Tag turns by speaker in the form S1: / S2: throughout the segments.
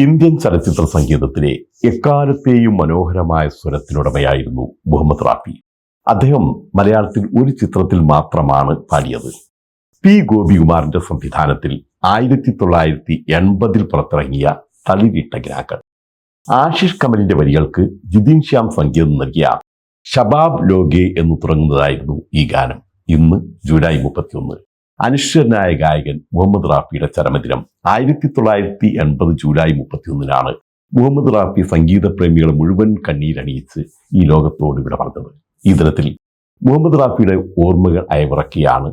S1: Indian ചലച്ചിത്ര സംഗീതത്തിലെ എക്കാലത്തെയും മനോഹരമായ സ്വരത്തിനുടമയായിരുന്നു മുഹമ്മദ് റാഫി. അദ്ദേഹം മലയാളത്തിൽ ഒരു ചിത്രത്തിൽ മാത്രമാണ് പാടിയത്. പി. ഗോപികുമാറിന്റെ സംവിധാനത്തിൽ ആയിരത്തി തൊള്ളായിരത്തി എൺപതിൽ പുറത്തിറങ്ങിയ തളിരിട്ട ഗ്രാക്കൾ ആശിഷ് കമലിന്റെ വരികൾക്ക് ജിതിൻ ശ്യാം സംഗീതം നൽകിയ ഷബാബ് ലോകെ എന്ന് തുടങ്ങുന്നതായിരുന്നു ഈ ഗാനം. ഇന്ന് ജൂലൈ മുപ്പത്തിയൊന്ന്. അനുശ്വരനായ ഗായകൻ മുഹമ്മദ് റാഫിയുടെ ചരമദിനം. ആയിരത്തി തൊള്ളായിരത്തി എൺപത് ജൂലൈ മുപ്പത്തിയൊന്നിനാണ് മുഹമ്മദ് റാഫി സംഗീത പ്രേമികൾ മുഴുവൻ കണ്ണീരണിയിച്ച് ഈ ലോകത്തോട് ഇവിടെ പറഞ്ഞത്. ഈ ദിനത്തിൽ മുഹമ്മദ് റാഫിയുടെ ഓർമ്മകൾ അയവിറക്കിയാണ്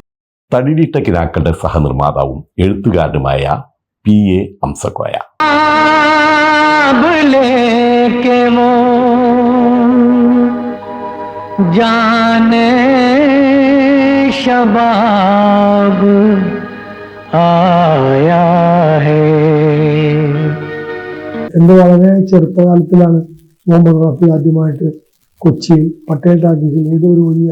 S1: തടിലിട്ട കിനാക്കളുടെ സഹനിർമ്മാതാവും എഴുത്തുകാരനുമായ പി എ അംസക്കോയ.
S2: ജാനേ शबाब आया है
S3: എൻ്റെ വളരെ ചെറുപ്പകാലത്തിലാണ് മുഹമ്മദ് റാഫി ആദ്യമായിട്ട് കൊച്ചിയിൽ പട്ടേൽ ടാക്കീസിൽ ഏതോ ഒരു വലിയ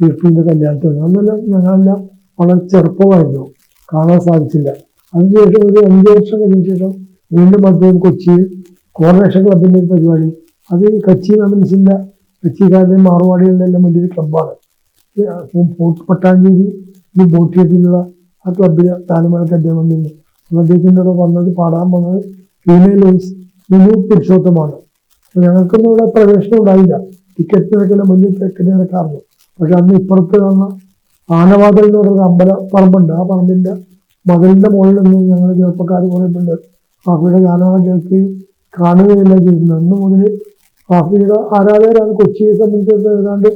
S3: സീഫിന്റെ കല്യാണത്തിൽ വന്നത്. അന്നെല്ലാം ഞങ്ങളെല്ലാം വളരെ ചെറുപ്പമായിരുന്നു കാണാൻ സാധിച്ചില്ല അതിനുശേഷം ഒരു അഞ്ച് വർഷം കഴിഞ്ഞ ശേഷം വീണ്ടും അദ്ദേഹം കൊച്ചിയിൽ കോർണേഷൻ ക്ലബിന്റെ ഒരു പരിപാടി അത് ഈ കച്ചി മെമൻസിന്റെ കച്ചിക്കാരുടെയും മാറുവാടികളുടെ എല്ലാം വലിയൊരു ക്ലബ്ബാണ് ഫോർട്ട് പട്ടാഞ്ചേരി ഈ ബോട്ടിയത്തിലുള്ള ആ ക്ലബിലെ താലമേളക്ക് അദ്ദേഹം വന്നിരുന്നു. അപ്പോൾ അദ്ദേഹത്തിന്റെ കൂടെ വന്നത് പാടാൻ വന്നത് ഫീമെയിൽ വോയിസ് മിനു പുരുഷോത്തമാണ്. ഞങ്ങൾക്കൊന്നും ഇവിടെ പ്രവേശനം ഉണ്ടായില്ല. ടിക്കറ്റ് ടിക്കറ്റിനൊക്കെ വലിയ ടിക്കറ്റ് നിരക്കാറുണ്ട് പക്ഷെ അന്ന് ഇപ്പുറത്ത് വന്ന ആനവാദൽ എന്ന് പറയുന്ന അമ്പല പറമ്പുണ്ട്. ആ പറമ്പിന്റെ മതിലിന്റെ മുകളിൽ നിന്ന് ഞങ്ങൾ ചെറുപ്പക്കാർ കുറേ ഉണ്ട് റാഫിയുടെ ഗാനങ്ങൾ കേൾക്കുകയും കാണുകയില്ല ചെയ്തിരുന്നത്. അന്ന് മുതൽ റാഫിയുടെ ആരാധകരാണ് കൊച്ചിയെ സംബന്ധിച്ചിടത്തോളം ഏതാണ്ട്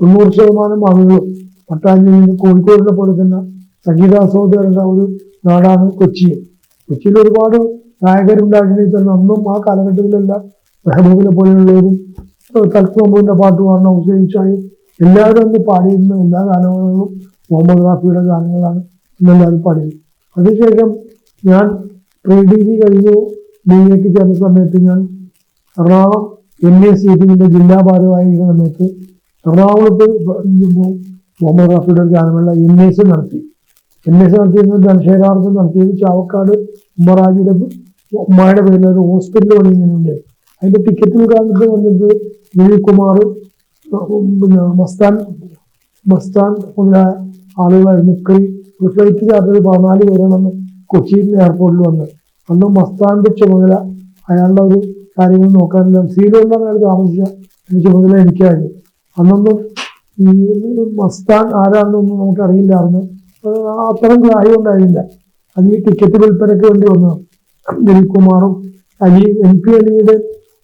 S3: തൊണ്ണൂറ് ശതമാനം ആളുകളും പട്ടാഞ്ചേരി കോഴിക്കോടിനെ പോലെ തന്നെ സംഗീതാസ്വാദകരുടെ ഒരു നാടാണ് കൊച്ചി. കൊച്ചിയിൽ ഒരുപാട് ഗായകരുണ്ടായിരുന്നെങ്കിൽ തന്നെ അന്നും ആ കാലഘട്ടത്തിലെല്ലാം മെഹബൂബിനെ പോലെയുള്ളവരും തൽക്കുമ്പുവിന്റെ പാട്ട് പാടുന്ന ഉപയോഗിച്ചായി എല്ലാവരും അന്ന് പാടിയിരുന്ന എല്ലാ ഗാനങ്ങളും മുഹമ്മദ് റാഫിയുടെ ഗാനങ്ങളാണ് എന്നെല്ലാവരും പാടിയത് അതിനുശേഷം ഞാൻ പ്രീ ഡിഗ്രി കഴിഞ്ഞു. ബി എക്ക് ചേർന്ന സമയത്ത് ഞാൻ എറണാകുളം എം എ സി ടിന്റെ ജില്ലാ ഭാരവാഹിയുടെ സമയത്ത് എറണാകുളത്ത് മുഹമ്മദ് റാഫിയുടെ ഒരു ഗാനമേള എൻ എസ് നടത്തി. എൻ എസ് നടത്തിയിരുന്നത് ധനശേഖരാർത്ഥം നടത്തിയത് ചാവക്കാട് ഉമ്മറാജിയുടെ ഉമ്മയുടെ പേരിൽ ഒരു ഹോസ്പിറ്റൽ പണിയുന്നുണ്ട് അതിന്റെ ടിക്കറ്റ് ഉദ്ഘാടനത്തിന് വന്നത് വിജയകുമാർ പിന്നെ മസ്താൻ മസ്താൻ മുതലായ ആളുകളായിരുന്നു. ഒരു ഫ്ലൈറ്റ് ചാർജ് പതിനാല് പേരാണെന്ന് കൊച്ചിയിൽ എയർപോർട്ടിൽ വന്നത്. അന്ന് മസ്താന്റെ ചുമതല അയാളുടെ ഒരു കാര്യങ്ങൾ നോക്കാനില്ല. സീലുകൊണ്ടാണ് അയാൾ താമസിച്ച ചുമതല എനിക്കായിരുന്നു. അന്നൊന്നും ഈ മസ്താൻ ആരാണെന്നൊന്നും നമുക്ക് അറിയില്ലായിരുന്നു അത്തരം കാര്യം ഉണ്ടായിരുന്നില്ല അത് ഈ ടിക്കറ്റ് വിൽപ്പനയ്ക്ക് വേണ്ടി വന്ന ദിലീപ്കുമാറും അലി എം പി അലിയുടെ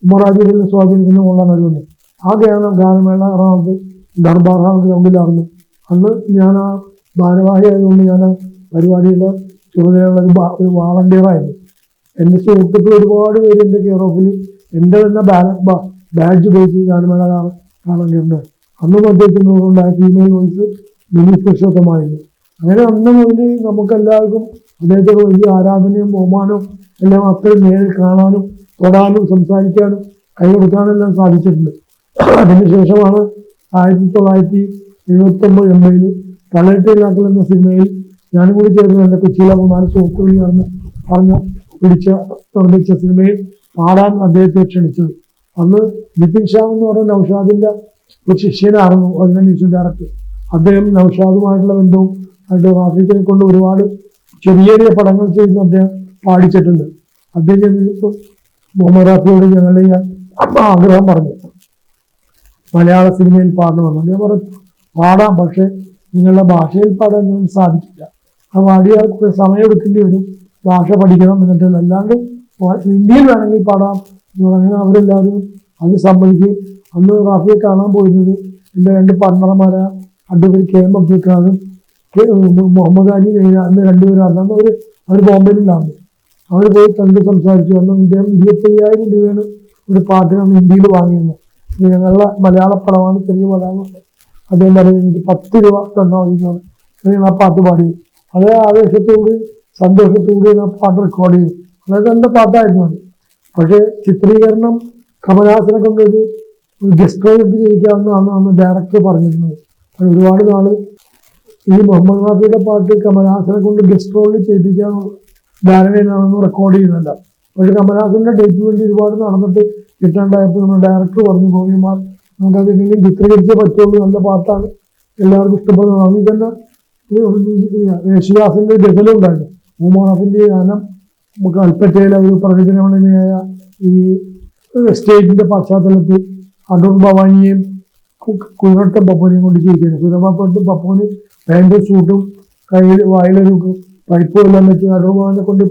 S3: ഉമ്മറാജിയുടെ സ്വാധീനിക്കുന്ന കൊള്ളാൻ വന്നു ആ ഗാന ഗാനമേള എറണാകുളത്ത് ദർബാർ ഹാൾ ഗ്രൗണ്ടിലായിരുന്നു. അന്ന് ഞാൻ ആ ഭാരവാഹി ആയതുകൊണ്ട് ഞാൻ ആ പരിപാടിയുടെ ചുമതലയുള്ള ഒരു വാളണ്ടിയറായിരുന്നു എന്റെ സുഹൃത്തുക്കൾ ഒരുപാട് പേര് എന്റെ കെയർ ഓഫിൽ എന്റെ തന്നെ ബാലറ്റ് ബാഡ്ജ് ഉപയോഗിച്ച് ഗാനമേള കാണാൻ അന്ന് അദ്ദേഹത്തിനോടുണ്ടായ ഫീമെയിൽ വോയിസ് മിനി പുരുഷോത്തമായിരുന്നു അങ്ങനെ അന്ന് മുതൽ നമുക്കെല്ലാവർക്കും അദ്ദേഹത്തോട് വലിയ ആരാധനയും ബഹുമാനവും എല്ലാം അത്രയും നേരിൽ കാണാനും തൊടാനും സംസാരിക്കാനും കൈ കൊടുക്കാനെല്ലാം സാധിച്ചിട്ടുണ്ട്. അതിനുശേഷമാണ് ആയിരത്തി തൊള്ളായിരത്തി എഴുപത്തി ഒമ്പത് എൺപതിൽ തളയിട്ടില്ലാക്കൾ എന്ന സിനിമയിൽ ഞാനും കൂടി ചേർന്ന് എന്റെ കൊച്ചിയിലെ മൂന്നാൽ സുഹൃത്തുക്കളിൽ നിന്ന് പറഞ്ഞ് പിടിച്ച നിർമ്മിച്ച സിനിമയിൽ പാടാൻ അദ്ദേഹത്തെ ക്ഷണിച്ചത്. അന്ന് നിതിൻ ഷാ എന്ന് പറഞ്ഞ നൌഷാദിന്റെ ഒരു ശിഷ്യനായിരുന്നു മ്യൂസിക് ഡയറക്ടർ. അദ്ദേഹം നൌഷാദുമായിട്ടുള്ള ബന്ധവും ആയിട്ട് ആഫ്രിക്കനെ കൊണ്ട് ഒരുപാട് ചെറിയ ചെറിയ പടങ്ങൾ ചെയ്ത് അദ്ദേഹം പാടിച്ചിട്ടുണ്ട്. അദ്ദേഹം മുഹമ്മദ് റാഫിയോട് ഞങ്ങളുടെ ആഗ്രഹം പറഞ്ഞു. മലയാള സിനിമയിൽ പാടണമെന്ന് അദ്ദേഹം പറഞ്ഞു. പാടാം പക്ഷേ നിങ്ങളുടെ ഭാഷയിൽ പാടാൻ സാധിക്കില്ല. ആ പാടിയാൽ സമയം എടുക്കേണ്ടി വരും. ഭാഷ പഠിക്കണം എന്നിട്ട് അല്ലാണ്ട് ഇന്ത്യയിൽ വേണമെങ്കിൽ പാടാം. എന്ന് പറഞ്ഞാൽ അവരെല്ലാവരും അത് സമ്മതിക്കും അന്ന് റാഫിയെ കാണാൻ പോയിരുന്നത് എന്റെ രണ്ട് പാർട്ണർമാരായ advocate K M Abdul K Muhammad Ali അന്ന് രണ്ടുപേരാണ് അന്ന് അവർ അവർ ബോംബെയിലാണ് അവർ പോയി കണ്ട് സംസാരിച്ചു. അന്ന് ഇദ്ദേഹം ഇരുപത്തയ്യായിരം രൂപയാണ് ഒരു പാട്ടിനാണ് ഇന്ത്യയിൽ വാങ്ങിയത്. ഞങ്ങളുടെ മലയാള പടമാണ് ചെറിയ പടമാണ്. അദ്ദേഹം പറയുന്നത് എനിക്ക് പത്ത് രൂപ തന്നാൽ മതി എന്നാണ് ഞാൻ ആ പാട്ട് പാടി അതേ ആവേശത്തോട് സന്തോഷത്തോടെ ഞാൻ ആ പാട്ട് റെക്കോർഡ് ചെയ്തു. അതായത് എന്റെ പാട്ടായിരുന്നു പക്ഷേ ചിത്രീകരണം കമലഹാസനെ കൊണ്ട് ഒരു ഗസ്റ്റ് റോൾ ചെയ്യിക്കാമെന്നാണ് അന്ന് ഡയറക്ടർ പറഞ്ഞിരുന്നത്. ഒരുപാട് നാൾ ഈ മുഹമ്മദ് റാഫിയുടെ പാട്ട് കമലഹാസനെ കൊണ്ട് ഗസ്റ്റ് റോളിൽ ചെയ്യിപ്പിക്കാനുള്ള ധാരണയിലാണെന്ന് റെക്കോർഡ് ചെയ്യുന്നില്ല. പക്ഷേ കമലഹാസന്റെ ഡേറ്റ് വേണ്ടി ഒരുപാട് നടന്നിട്ട് കിട്ടാണ്ടായപ്പോൾ നമ്മൾ ഡയറക്ടർ പറഞ്ഞു ഗോപിമാർ നമുക്കത് എങ്ങനെയും ചിത്രീകരിച്ചേ പറ്റുള്ളൂ നല്ല പാട്ടാണ്. എല്ലാവർക്കും ഇഷ്ടപ്പെടുന്നത് അതിൽ തന്നെ യേശുദാസിന്റെ ഗസലുണ്ടായിരുന്നു. ഉമാറിന്റെ ഗാനം നമുക്ക് കൽപ്പറ്റയിലെ ഒരു പ്രകടനമായ ഈ സ്റ്റേജിന്റെ പശ്ചാത്തലത്തിൽ അടൂർ ഭവാനിയെയും കുതിരട്ട പപ്പനെയും കൊണ്ട് ചെയ്യിക്കുന്നത് കുതിരപ്പട്ട് പപ്പന് പാന്റ് സൂട്ടും കയ്യിൽ വായിലൊരു പൈപ്പും എല്ലാം വെച്ച് അടൂർ ഭവാനെ കൊണ്ട്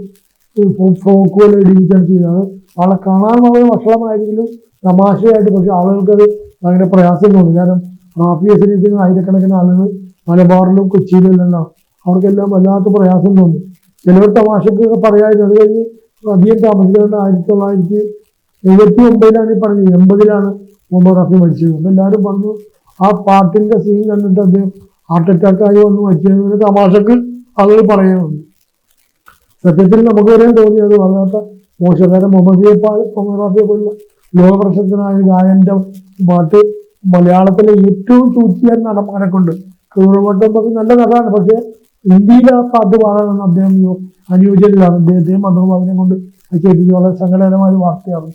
S3: ഫ്രോക്ക് പോലെ ഇടിയിച്ചാണ് ചെയ്തത് ആളെ കാണാൻ വളരെ വഷളമായെങ്കിലും തമാശയായിട്ട് പക്ഷെ ആളുകൾക്കത് ഭയങ്കര പ്രയാസം തോന്നി. കാരണം റാഫി സ്നേഹിക്കുന്ന ആയിരക്കണക്കിന് ആളുകൾ മലബാറിലും കൊച്ചിയിലും എല്ലാം അവർക്കെല്ലാം വല്ലാത്ത പ്രയാസം തോന്നി. ചിലർ തമാശക്കൊക്കെ പറയായിരുന്നു. അത് കഴിഞ്ഞ് അധികം താമസിക്കാണ്ട് ആയിരത്തി തൊള്ളായിരത്തി എഴുപത്തി ഒമ്പതിലാണ് ഈ പറഞ്ഞത്. എൺപതിലാണ് മുഹമ്മദ് റഫി മരിച്ചത്. അപ്പൊ എല്ലാവരും പറഞ്ഞു ആ പാട്ടിന്റെ സീൻ കണ്ടിട്ട് അദ്ദേഹം ഹാർട്ട് അറ്റാക്കായി വന്ന്. മരിച്ചത് തമാശക്ക് ആളുകൾ പറയുന്നുണ്ട്. സത്യത്തിൽ നമുക്ക് വരെയും തോന്നി അത് വല്ലാത്ത മോശക്കാരൻ മുഹമ്മദിയെ മുഹമ്മദ് റാഫിയെ പോലുള്ള ലോകപ്രശസ്തനായ ഗായന്റെ പാട്ട് മലയാളത്തിലെ ഏറ്റവും ചൂറ്റിയ നടന്മാരെ കൊണ്ട് കീറുവട്ടം ഒക്കെ നല്ല നടാണ് പക്ഷെ പാട്ട് പാടാനൊന്നും അദ്ദേഹം അനുയോജ്യതയിലാണ്. അദ്ദേഹത്തെയും മധുർബാബിനെ കൊണ്ട് കേട്ടിട്ട് വളരെ സങ്കടകരമായ വാർത്തയാണ്.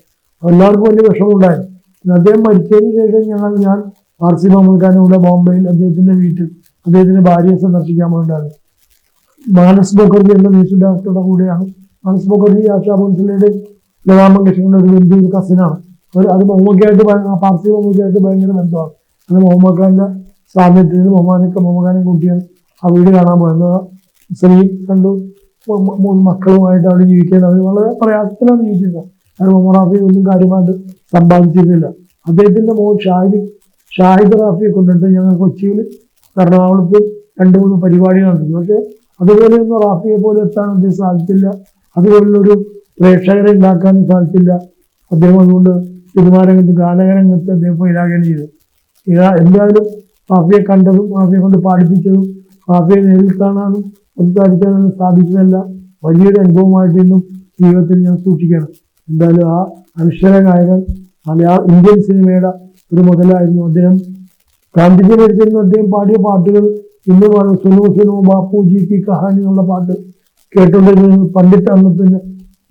S3: എല്ലാവർക്കും വലിയ വിഷമമുണ്ടായിരുന്നു അദ്ദേഹം മരിച്ചതിന് ശേഷം ഞങ്ങൾ ഞാൻ ആർ സി മുഹമ്മദ് കൂടെ ബോംബെയിൽ അദ്ദേഹത്തിന്റെ വീട്ടിൽ അദ്ദേഹത്തിന്റെ ഭാര്യയെ സന്ദർശിക്കാൻ പോയിട്ടുണ്ടായിരുന്നു. മാനസ് മുഖർജി എന്ന മ്യൂസിക് ഡയറക്ടറുടെ കൂടെയാണ് മാനസ് മുഖർജി ആശാ ഭോൻസലയുടെ ലതാ മങ്കേഷ്കറിന്റെ ഒരു ബന്ധു ഒരു കസിനാണ് ഒരു അത് മുഹമ്മദ്ഖായിട്ട് ഭയ- പാർസി മുഹമ്മദ്ഖായിട്ട് ഭയങ്കര ബന്ധമാണ്. അത് മുഹമ്മദ് ഖാന്റെ സാന്നിധ്യത്തിൽ മുഹമ്മദ് ഖാനെ കൂട്ടിയാണ് ആ വീട് കാണാൻ പോയത് സ്ത്രീ കണ്ടു. മൂന്ന് മക്കളുമായിട്ട് അവിടെ ജീവിക്കുന്നത് അവർ വളരെ പ്രയാസത്തിലാണ് ജീവിക്കുന്നത് കാരണം റാഫി ഒന്നും കാര്യമായിട്ട് സമ്പാദിച്ചിരുന്നില്ല. അദ്ദേഹത്തിന്റെ മോൻ ഷാഹിദ് ഷാഹിദ് റാഫിയെ കൊണ്ടിട്ട് ഞങ്ങൾ കൊച്ചിയിൽ എറണാകുളത്ത് രണ്ട് മൂന്ന് പരിപാടികൾ നടത്തി. പക്ഷേ അതുപോലെയൊന്നും റാഫിയെ പോലെ എത്താൻ അദ്ദേഹം സാധിച്ചില്ല. അതുപോലുള്ളൊരു പ്രേക്ഷകരെ ഉണ്ടാക്കാനും സാധിച്ചില്ല. അദ്ദേഹം അതുകൊണ്ട് സിനിമാ രംഗത്ത് ഗാനകരംഗത്ത് അദ്ദേഹം ഇതാകേണ്ടി ചെയ്തു എന്തായാലും റാഫിയെ കണ്ടതും റാഫിയെ കൊണ്ട് പാടിപ്പിച്ചതും റാഫിയെ നേരിൽ കാണാനും സംസാരിക്കാനും സാധിച്ചതല്ല. വലിയൊരു അനുഭവമായിട്ട് ഇന്നും ജീവിതത്തിൽ ഞാൻ സൂക്ഷിക്കണം. എന്തായാലും ആ അനശ്വര ഗായകൻ മലയാള ഇന്ത്യൻ സിനിമയുടെ ഒരു മുതലായിരുന്നു അദ്ദേഹം. ഗാന്ധിജി മരിച്ചിരുന്ന അദ്ദേഹം പാടിയ പാട്ടുകൾ ഇന്നു പറയും സുനു സുനു ബാപ്പുജി കി കഹാനി എന്നുള്ള പാട്ട് കേട്ടുകൊണ്ടിരുന്നത് പണ്ഡിറ്റ് അന്നത്തിന്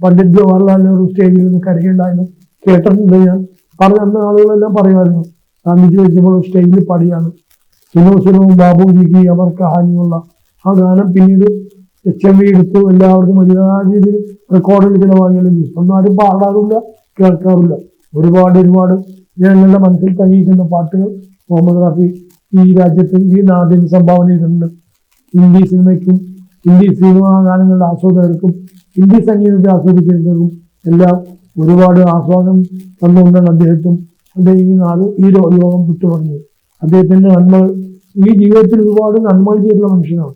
S3: പണ്ഡിറ്റ് ജവഹർലാൽ നെഹ്റു സ്റ്റേജിൽ നിന്ന് കരയുണ്ടായിരുന്നു. കേട്ടിട്ടുണ്ട് ഞാൻ. പറഞ്ഞ അന്ന് ആളുകളെല്ലാം പറയുമായിരുന്നു ഗാന്ധിജി വെച്ചപ്പോൾ സ്റ്റേജിൽ പാടിയാണ് സുനു സുനു ബാബുജിക്ക് കി അവർ കഹാനി ആ ഗാനം പിന്നീട് എച്ച് എം വി എടുത്തു. എല്ലാവർക്കും വലിയ റെക്കോർഡിൽ ചിലവാകിയാലും ഒന്നും ആരും പാടാറില്ല കേൾക്കാറില്ല. ഒരുപാട് ഒരുപാട് ജനങ്ങളുടെ മനസ്സിൽ തങ്ങിയിരിക്കുന്ന പാട്ടുകൾ മുഹമ്മദ് റാഫി ഈ രാജ്യത്ത് ഈ നാടിന് സംഭാവന ചെയ്തിട്ടുണ്ട്. ഹിന്ദി സിനിമയ്ക്കും ഹിന്ദി സിനിമാ ഗാനങ്ങളുടെ ആസ്വാദകർക്കും ഹിന്ദി സംഗീതത്തെ ആസ്വദിക്കുന്നവർക്കും എല്ലാം ഒരുപാട് ആസ്വാദം തന്നുകൊണ്ടാണ് അദ്ദേഹത്തും അദ്ദേഹം ഈ നാട് ഈ ലോകം വിട്ടുപറഞ്ഞത്. അദ്ദേഹത്തിന്റെ നന്മ ഈ ജീവിതത്തിൽ ഒരുപാട് നന്മകൾ ചെയ്തിട്ടുള്ള മനുഷ്യനാണ്.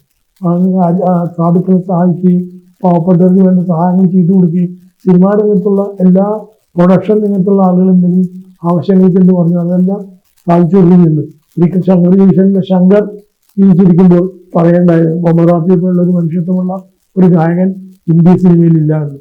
S3: സാധുക്കളെ സഹായിക്കുകയും പാവപ്പെട്ടവർക്ക് വേണ്ട സഹായങ്ങൾ ചെയ്തു കൊടുക്കുകയും സിനിമാ രംഗത്തുള്ള എല്ലാ പ്രൊഡക്ഷൻ രംഗത്തുള്ള ആളുകൾ എന്തെങ്കിലും ആവശ്യങ്ങൾക്ക് എന്ന് പറഞ്ഞു അതെല്ലാം സാധിച്ചു കൊടുക്കുന്നുണ്ട് ഒരിക്കൽ ശങ്കർ ജീവിഷന്റെ ശങ്കർ ജീവിച്ചിരിക്കുമ്പോൾ പറയേണ്ടായത് മമതാ പോലുള്ള ഒരു മനുഷ്യത്വമുള്ള ഒരു ഗായകൻ ഹിന്ദി സിനിമയിൽ ഇല്ല എന്ന്.